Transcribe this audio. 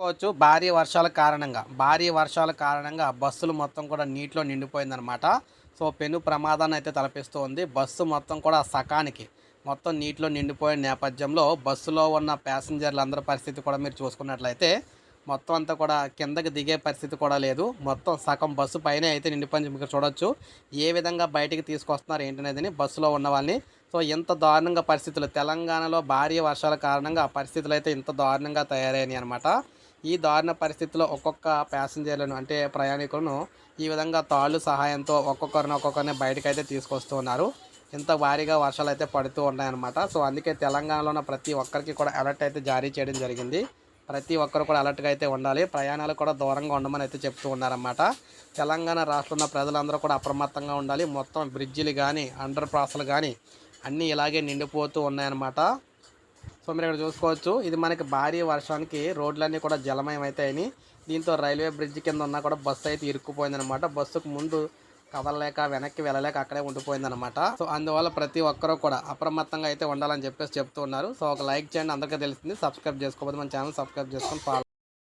చెప్పుకోవచ్చు. భారీ వర్షాల కారణంగా. భారీ వర్షాల కారణంగా బస్సులు మొత్తం కూడా నీటిలో నిండిపోయిందనమాట సో పెను ప్రమాదాన్ని అయితే తలపిస్తూ ఉంది. బస్సు మొత్తం కూడా సకానికి మొత్తం నీటిలో నిండిపోయిన నేపథ్యంలో బస్సులో ఉన్న ప్యాసింజర్లు అందరి పరిస్థితి కూడా మీరు చూసుకున్నట్లయితే మొత్తం అంతా కూడా కిందకి దిగే పరిస్థితి కూడా లేదు. మొత్తం సగం బస్సు పైనే అయితే నిండిపోయింది. మీకు చూడొచ్చు. ఏ విధంగా బయటికి తీసుకొస్తున్నారు ఏంటనేది బస్సులో ఉన్న వాళ్ళని. సో ఇంత దారుణంగా పరిస్థితులు. తెలంగాణలో భారీ వర్షాల కారణంగా పరిస్థితులు అయితే ఇంత దారుణంగా తయారయ్యాయి అనమాట ఈ దారుణ పరిస్థితిలో ఒక్కొక్క ప్యాసింజర్లను అంటే ప్రయాణికులను ఈ విధంగా తాళ్ళు సహాయంతో ఒక్కొక్కరిని ఒక్కొక్కరిని బయటకు అయితే తీసుకొస్తున్నారు ఇంత భారీగా వర్షాలు అయితే పడుతూ ఉన్నాయన్నమాట. సో అందుకే తెలంగాణలో ఉన్న ప్రతి ఒక్కరికి కూడా అలర్ట్ అయితే జారీ చేయడం జరిగింది. ప్రతి ఒక్కరు కూడా అలర్ట్గా అయితే ఉండాలి. ప్రయాణాలు కూడా దూరంగా ఉండమని అయితే చెప్తూ ఉన్నారన్నమాట. తెలంగాణ రాష్ట్రంలో ఉన్న ప్రజలందరూ కూడా అప్రమత్తంగా ఉండాలి. మొత్తం బ్రిడ్జిలు కానీ అండర్ పాస్లు కానీ అన్నీ ఇలాగే నిండిపోతూ ఉన్నాయన్నమాట. సో మీరు ఇక్కడ చూసుకోవచ్చు. ఇది మనకి భారీ వర్షానికి రోడ్లన్నీ కూడా జలమయం అవుతాయని దీంతో రైల్వే బ్రిడ్జ్ కింద ఉన్నా కూడా బస్సు అయితే ఇరుక్కుపోయిందనమాట బస్సుకు ముందు కదలలేక వెనక్కి వెళ్ళలేక అక్కడే ఉండిపోయిందనమాట సో అందువల్ల ప్రతి ఒక్కరూ కూడా అప్రమత్తంగా అయితే ఉండాలని చెప్పేసి చెప్తూ ఉన్నారు సో ఒక లైక్ చేయండి అందరికీ తెలిసింది సబ్స్క్రైబ్ చేసుకోకపోతే మన ఛానల్ సబ్స్క్రైబ్ చేసుకొని